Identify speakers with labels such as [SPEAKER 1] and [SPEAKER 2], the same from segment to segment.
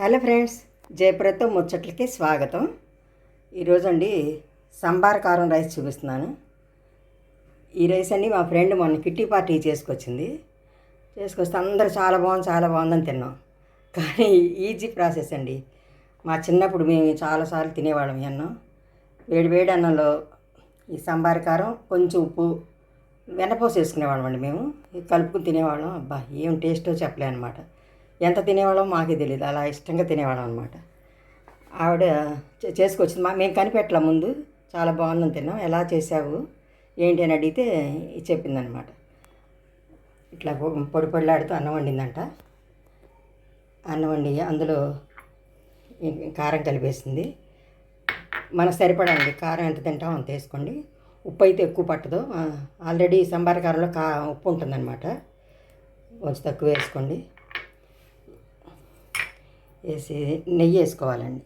[SPEAKER 1] Hello friends జయప్రతో ముచ్చట్లకి స్వాగతం. ఈరోజు అండి సంబార్ కారం రైస్ చూపిస్తున్నాను. ఈ రైస్ అండి మా ఫ్రెండ్ మొన్న కిట్టి పార్టీ చేసుకొచ్చింది. చేసుకొస్తే అందరూ చాలా బాగుంది చాలా బాగుందని తిన్నాం. కానీ ఈజీ ప్రాసెస్ అండి. మా చిన్నప్పుడు మేము చాలాసార్లు తినేవాళ్ళం అన్నం. వేడి వేడి అన్నంలో ఈ సంబార కారం కొంచెం ఉప్పు వెన్నపూస వేసుకునేవాళ్ళం అండి మేము. కలుపుకుని తినేవాళ్ళం. అబ్బా ఏం టేస్టో చెప్పలే అనమాట ఎంత తినేవాళ్ళం మాకే తెలియదు అలా ఇష్టంగా తినేవాళ్ళం అనమాట ఆవిడ చే- చేసుకొచ్చింది. మా మేము కనిపెట్టలే ముందు. చాలా బాగుందని తిన్నాం. ఎలా చేసావు ఏంటి అని అడిగితే చెప్పిందనమాట ఇట్లా పొ- పొడి పొడిలాడుతూ అన్నం వండిందంట. అన్నం వండి అందులో కారం కలిపేసింది. మనకు సరిపడండి కారం ఎంత తింటామో అంత వేసుకోండి. ఉప్పు అయితే ఎక్కువ పట్టదు. ఆల్రెడీ సంబార కారంలో కా ఉప్పు ఉంటుందన్నమాట. కొంచెం తక్కువ వేసుకోండి. వేసి నెయ్యి వేసుకోవాలండి.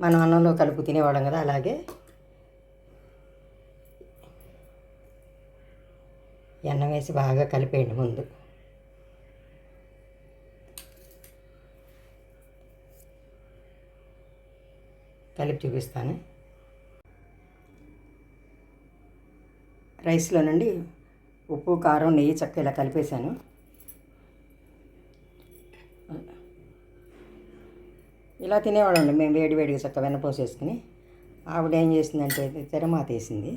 [SPEAKER 1] మనం అన్నంలో కలుపు తినేవాళ్ళం కదా అలాగే ఈ అన్నం వేసి బాగా కలిపేయండి ముందు. కలిపి చూపిస్తాను. రైస్లో నుండి ఉప్పు కారం నెయ్యి చక్క ఇలా కలిపేశాను. ఇలా తినేవాళ్ళండి మేము వేడి వేడిగా చక్క వెన్నపోసేసుకుని ఆవిడ ఏం చేసిందంటే తెరమాత వేసింది.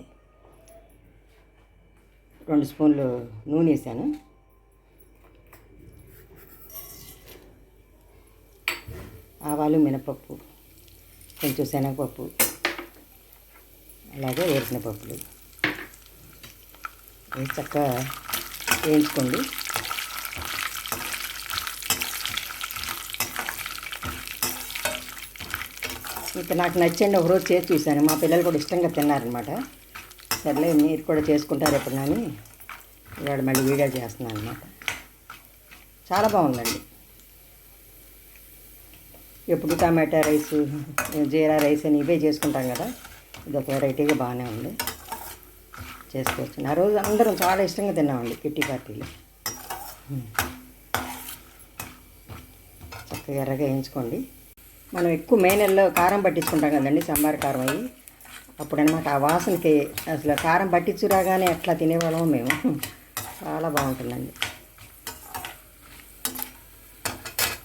[SPEAKER 1] రెండు స్పూన్లు నూనె వేసాను. ఆవాలు మినపప్పు కొంచెం శనగపప్పు అలాగే వేసిన పప్పులు చక్కగా వేయించుకోండి. ఇంకా నాకు నచ్చండి ఒకరోజు చేసి చూశాను. మా పిల్లలు కూడా ఇష్టంగా తిన్నారనమాట సర్లే మీరు కూడా చేసుకుంటారు ఎప్పుడు కానీ ఇవాళ మళ్ళీ వీడియో చేస్తున్నాను అనమాట చాలా బాగుందండి. ఎప్పుడు టమాటా రైస్ జీరా రైస్ అని ఇవే చేసుకుంటాం కదా. ఇది ఒక వెరైటీగా బాగానే ఉంది. చేసుకోవచ్చు. ఆ రోజు అందరం చాలా ఇష్టంగా తిన్నామండి కిట్టి పార్టీలో. చక్కగా ఎర్రగా వేయించుకోండి. మనం ఎక్కువ మే నెలలో కారం పట్టించుకుంటాం కదండి సాంబార్ కారం అయ్యి. అప్పుడనమాట ఆ వాసనకి అసలు కారం పట్టించు రాగానే ఎట్లా తినేవాళ్ళము మేము. చాలా బాగుంటుందండి.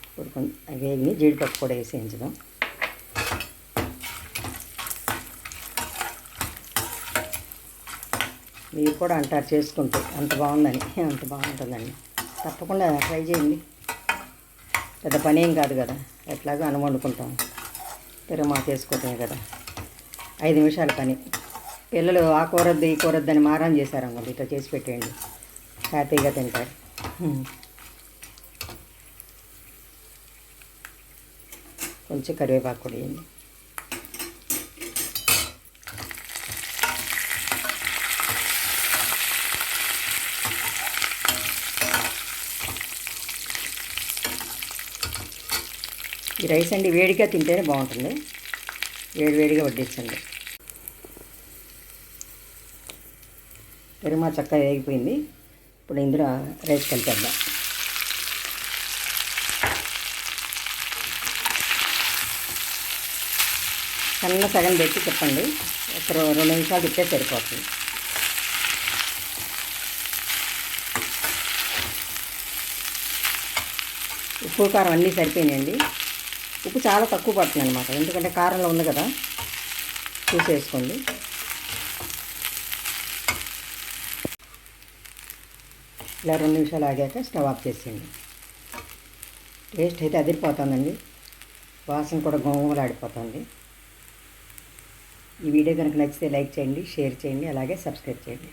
[SPEAKER 1] ఇప్పుడు కొంచెం వేగిని జీడిపప్పు కూడా వేసి మీరు కూడా అంటారు చేసుకుంటే అంత బాగుందని అంత బాగుంటుందండి తప్పకుండా ట్రై చేయండి. పెద్ద పని ఏం కాదు కదా. ఎట్లాగో అన్నం వండుకుంటాం. తిరుమాత వేసుకోవటమే కదా. ఐదు నిమిషాల పని. పిల్లలు ఆ కూరద్దు ఈ కూరద్దు అని మారం చేశారనుకోండి ఇట్లా చేసి పెట్టేయండి. హ్యాపీగా తింటారు. కొంచెం కరివేపాకు కూడా వేయండి. ఈ రైస్ అండి వేడిగా తింటేనే బాగుంటుంది. వేడి వేడిగా వడ్డించండి. పెరుమా చక్కగా వేగిపోయింది. ఇప్పుడు ఇందులో రైస్ కలిపేద్దాం. సన్న సగం పెట్టి చెప్పండి. ఒక రెండు నిమిషాలు తిప్పే సరిపోతుంది. ఉప్పు కారం అన్నీ సరిపోయినాయండి. ఉప్పు చాలా తక్కువ పడుతుంది అనమాట ఎందుకంటే కారంలో ఉంది కదా. చూసేసుకోండి ఇలా రెండు నిమిషాలు ఆగాక స్టవ్ ఆఫ్ చేసేయండి. టేస్ట్ అయితే అదిరిపోతుందండి. వాసన కూడా గోంగూలాడిపోతుంది ఈ వీడియో కనుక నచ్చితే లైక్ చేయండి షేర్ చేయండి అలాగే సబ్స్క్రైబ్ చేయండి.